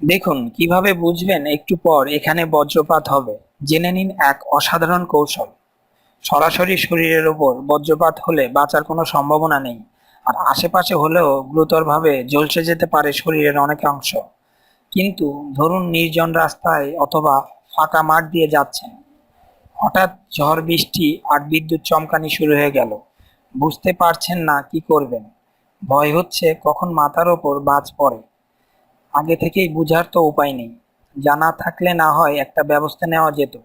দেখুন, কীভাবে বুঝবেন একটু পর এখানে বজ্রপাত হবে? জেনে নিন এক অসাধারণ কৌশল। সরাসরি শরীরের উপর বজ্রপাত হলে বাঁচার কোনো সম্ভাবনা নেই। আর আশেপাশে হলেও গুরুতরভাবে জ্বলসে যেতে পারে শরীরের অনেকাংশ কিন্তু ধরুন নির্জন রাস্তায় অথবা ফাঁকা মাঠ দিয়ে যাচ্ছেন। হঠাৎ ঝড়, বৃষ্টি আর বিদ্যুৎ চমকানি শুরু হয়ে গেল। বুঝতে পারছেন না কি করবেন। ভয় হচ্ছে কখন মাথার ওপর বাজ পড়ে। আগে থেকেই বুঝার তো উপায় নেই। জানা থাকলে না হয় একটা ব্যবস্থা নেওয়া যেত।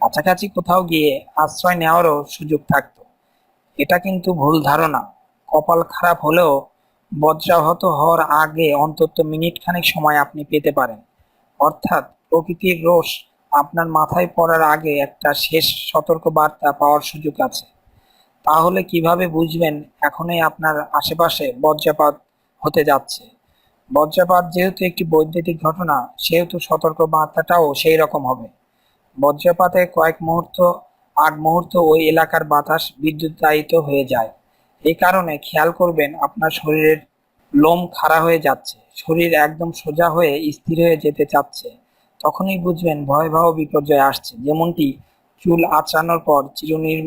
কাছাকাছি কোথাও গিয়ে আশ্রয় নেওয়ারও সুযোগ থাকতো। এটা কিন্তু ভুল ধারণা। কপাল খারাপ হলেও বজ্রাহত হওয়ার আগে অন্তত মিনিট খানেক সময় আপনি পেতে পারেন। অর্থাৎ প্রকৃতির রোষ আপনার মাথায় পড়ার আগে একটা শেষ সতর্ক বার্তা পাওয়ার সুযোগ আছে। তাহলে কীভাবে বুঝবেন এখনই আপনার আশেপাশে বজ্রপাত হতে যাচ্ছে? বজ্রপাত যেহেতু একটি বৈদ্যুতিক ঘটনা, সেহেতু সতর্ক বার্তাটাও সেই রকম হবে। বজ্রপাতে কয়েক মুহূর্ত আগ মুহূর্ত ওই এলাকার বাতাস বিদ্যুতায়িত হয়ে যায়। এই কারণে খেয়াল করবেন আপনার শরীরের লোম খাড়া হয়ে যাচ্ছে, শরীর একদম সোজা হয়ে স্থির হয়ে যেতে চাচ্ছে। তখনই বুঝবেন ভয়াবহ বিপর্যয় আসছে। যেমনটি চুল আঁচড়ানোর পর চিরুনির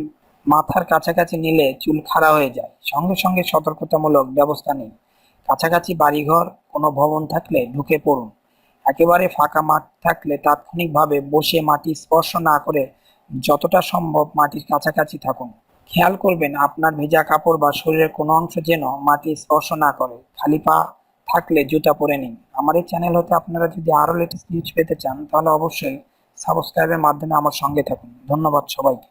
মাথার কাছাকাছি নিলে চুল খাড়া হয়ে যায়। সঙ্গে সঙ্গে সতর্কতামূলক ব্যবস্থা নিন। কাছাকাছি বাড়িঘর, কোনো ভবন থাকলে ঢুকে পড়ুন। একেবারে ফাঁকা মাঠ থাকলে তাৎক্ষণিকভাবে বসে মাটি স্পর্শ না করে যতটা সম্ভব মাটির কাছাকাছি থাকুন। খেয়াল করবেন, আপনার ভেজা কাপড় বা শরীরের কোনো অংশ যেন মাটি স্পর্শ না করে। খালি পা থাকলে জুতা পরে নিন। আমার এই চ্যানেল হতে আপনারা যদি আরও লেটেস্ট নিউজ পেতে চান, তাহলে অবশ্যই সাবস্ক্রাইবের মাধ্যমে আমার সঙ্গে থাকুন। ধন্যবাদ সবাইকে।